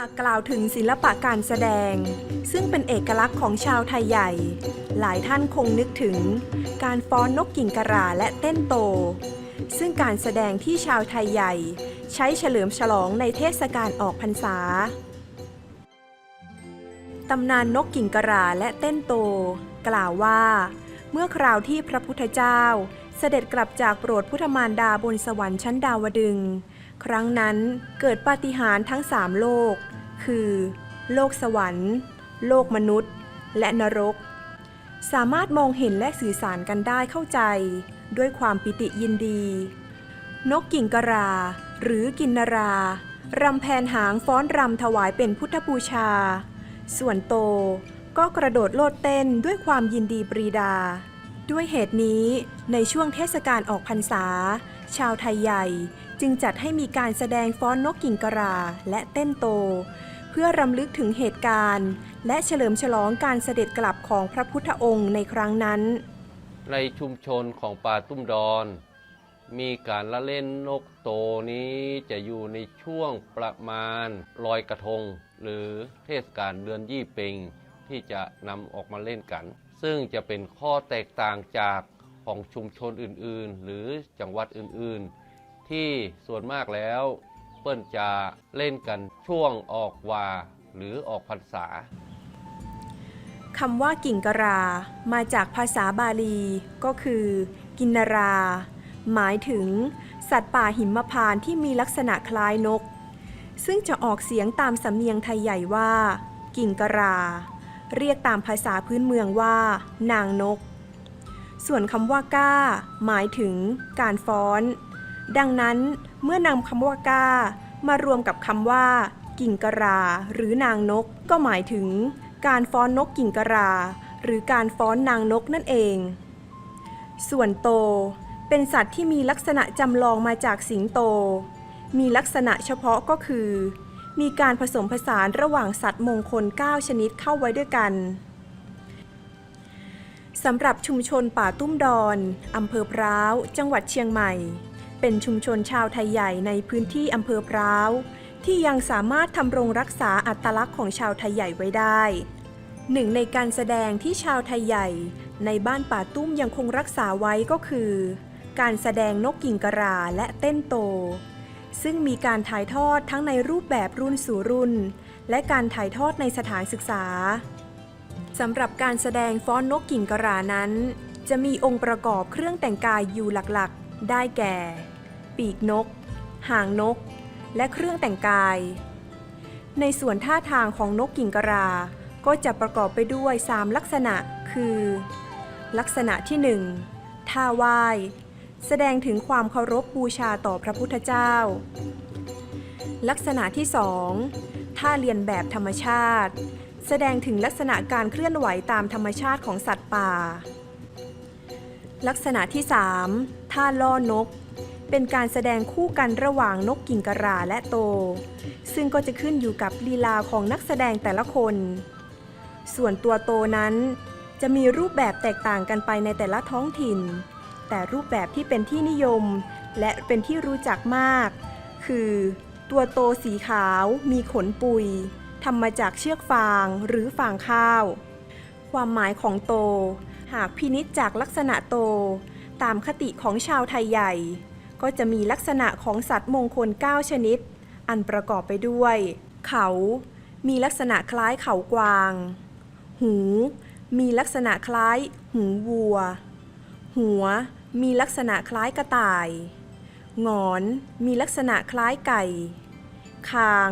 หากกล่าวถึงศิลปะการแสดง ซึ่งเป็นเอกลักษณ์ของชาวไทยใหญ่ หลายท่านคงนึกถึง การฟ้อนนกกิ่งกระราและเต้นโต ซึ่งการแสดงที่ชาวไทยใหญ่ ใช้เฉลิมฉลองในเทศกาลออกพรรษาตำนานนกกิ่งกระราและเต้นโต กล่าวว่า เมื่อคราวที่พระพุทธเจ้า เสด็จกลับจากโปรดพุทธมารดาบนสวรรค์ชั้นดาวดึง ครั้งนั้นเกิดปาฏิหาริย์ทั้งสามโลก คือ โลกสวรรค์ โลกมนุษย์ และนรก สามารถมองเห็นและสื่อสารกันได้เข้าใจ ด้วยความปิติยินดี นกกิ่งกระราหรือกินนรารำแผนหางฟ้อนรำถวายเป็นพุทธบูชา ส่วนโตก็กระโดดโลดเต้นด้วยความยินดีปรีดา ด้วยเหตุนี้ในช่วงเทศกาลออกพรรษา ชาวไทยใหญ่จึงจัดให้มีการแสดงฟ้อนนกกิ่งกระราและเต้นโต เพื่อรำลึกถึงเหตุการณ์ และเฉลิมฉลองการเสด็จกลับของพระพุทธองค์ในครั้งนั้น ในชุมชนของป่าตุ้มดอน มีการละเล่นนกโตนี้จะอยู่ในช่วงประมาณลอยกระทง หรือเทศกาลเดือนยี่เปงที่จะนำออกมาเล่นกัน ซึ่งจะเป็นข้อแตกต่างจาก ของชุมชนอื่นๆ หรือจังหวัดอื่นๆ ที่ส่วนมากแล้วเปิ้นจะเล่นกันช่วงออกวาหรือออกพรรษาคำว่ากิ่งกะรา มาจากภาษาบาลี ก็คือ กินนรา หมายถึง สัตว์ป่าหิมพานต์ที่มีลักษณะคล้ายนก ซึ่งจะออกเสียงตามสำเนียงไทยใหญ่ว่า กิ่งกะรา เรียกตามภาษาพื้นเมืองว่า นางนก ส่วนคำว่าก้า หมายถึงการฟ้อน ดังนั้นเมื่อนำคำว่าก้า มารวมกับคำว่า กิ่งกะรา หรือนางนก ก็หมายถึง การฟ้อนนกกิ่งกะรา หรือการฟ้อนนางนกนั่นเอง ส่วนโต เป็นสัตว์ที่มีลักษณะจำลองมาจากสิงโต มีลักษณะเฉพาะก็คือ มีการผสมผสานระหว่างสัตว์มงคล 9 ชนิดเข้าไว้ด้วยกัน สำหรับชุมชนป่าตุ้มดอนอำเภอพร้าว จังหวัดเชียงใหม่ เป็นชุมชนชาวไทยใหญ่ในพื้นที่อำเภอพร้าว ที่ยังสามารถทำรงรักษาอัตลักษณ์ของชาวไทยใหญ่ไว้ได้ หนึ่งในการแสดงที่ชาวไทยใหญ่ ในบ้านป่าตุ้มยังคงรักษาไว้ก็คือ การแสดงนกกิ่งกระราและเต้นโต ซึ่งมีการถ่ายทอดทั้งในรูปแบบรุ่นสู่รุ่น และการถ่ายทอดในสถานศึกษา สำหรับการแสดงฟ้อนนกกิ่งกะรานั้น จะมีองค์ประกอบเครื่องแต่งกายอยู่หลักๆ ได้แก่ ปีกนก หางนก และเครื่องแต่งกาย ในส่วนท่าทางของนกกิ่งกะราก็จะประกอบไปด้วย 3 ลักษณะคือ ลักษณะที่ 1 ท่าไหว้แสดงถึงความเคารพบูชาต่อพระพุทธเจ้า ลักษณะที่ 2 ท่าเรียนแบบธรรมชาติ แสดงถึงลักษณะการเคลื่อนไหวตามธรรมชาติของสัตว์ป่า ลักษณะที่ 3 ท่าล่อนก เป็นการแสดงคู่กันระหว่างนกกิ่งกะราและโต ซึ่งก็จะขึ้นอยู่กับลีลาของนักแสดงแต่ละคน ส่วนตัวโตนั้นจะมีรูปแบบแตกต่างกันไปในแต่ละท้องถิ่น แต่รูปแบบที่เป็นที่นิยม และเป็นที่รู้จักมาก คือ ตัวโตสีขาวมีขนปุย ทำมาจากเชือกฟางหรือฟางข้าว ความหมายของโต หากพินิจจากลักษณะโต ตามคติของชาวไทยใหญ่ ก็จะมีลักษณะของสัตว์มงคล 9 ชนิด อันประกอบไปด้วย เขา มีลักษณะคล้ายเขากวาง หู มีลักษณะคล้ายหูวัว หัว มีลักษณะคล้ายกระต่าย งอน มีลักษณะคล้ายไก่ คาง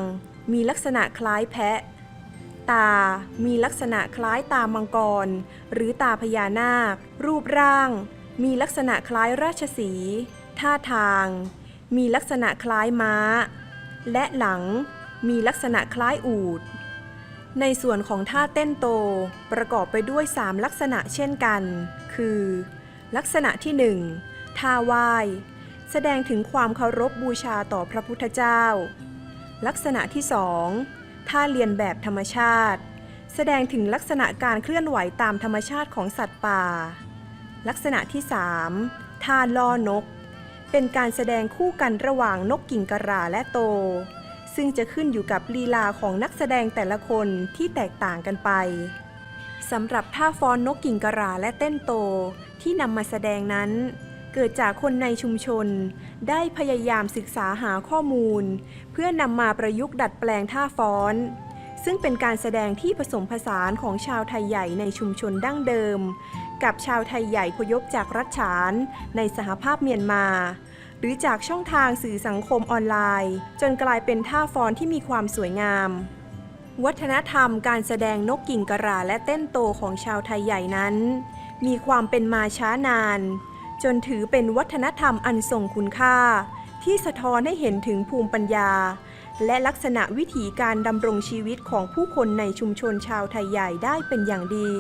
มีลักษณะคล้ายแพะ ตา มีลักษณะคล้ายตามังกร หรือตาพญานาค รูปร่าง มีลักษณะคล้ายราชสี ท่าทาง มีลักษณะคล้ายม้า และหลัง มีลักษณะคล้ายอูฐในส่วนของท่าเต้นโตประกอบไปด้วย 3 ลักษณะเช่นกัน คือ ลักษณะที่ 1 ท่าไหว้ แสดงถึงความเคารพบูชาต่อพระพุทธเจ้า ลักษณะที่สองท่าเรียนแบบธรรมชาติ แสดงถึงลักษณะการเคลื่อนไหวตามธรรมชาติของสัตว์ป่า ลักษณะที่สามท่าล่อนก เป็นการแสดงคู่กันระหว่างนกกิ่งกระราและโต ซึ่งจะขึ้นอยู่กับลีลาของนักแสดงแต่ละคนที่แตกต่างกันไปสำหรับท่าฟ้อนนกกิ่งกระราและเต้นโตที่นำมาแสดงนั้น เกิดจากคนในชุมชน ได้พยายามศึกษาหาข้อมูล เพื่อนำมาประยุกต์ดัดแปลงท่าฟ้อน ซึ่งเป็นการแสดงที่ผสมผสานของชาวไทยใหญ่ในชุมชนดั้งเดิม กับชาวไทยใหญ่พยพจากรัฐฉานในสหภาพเมียนมา หรือจากช่องทางสื่อสังคมออนไลน์ จนกลายเป็นท่าฟ้อนที่มีความสวยงามวัฒนธรรมการแสดงนกกิ่งกระราและเต้นโตของชาวไทยใหญ่นั้น มีความเป็นมาช้านาน จนถือเป็นวัฒนธรรมอันทรงคุณค่า ที่สะท้อนให้เห็นถึงภูมิปัญญา และลักษณะวิถีการดำรงชีวิตของผู้คนในชุมชนชาวไทยใหญ่ได้เป็นอย่างดี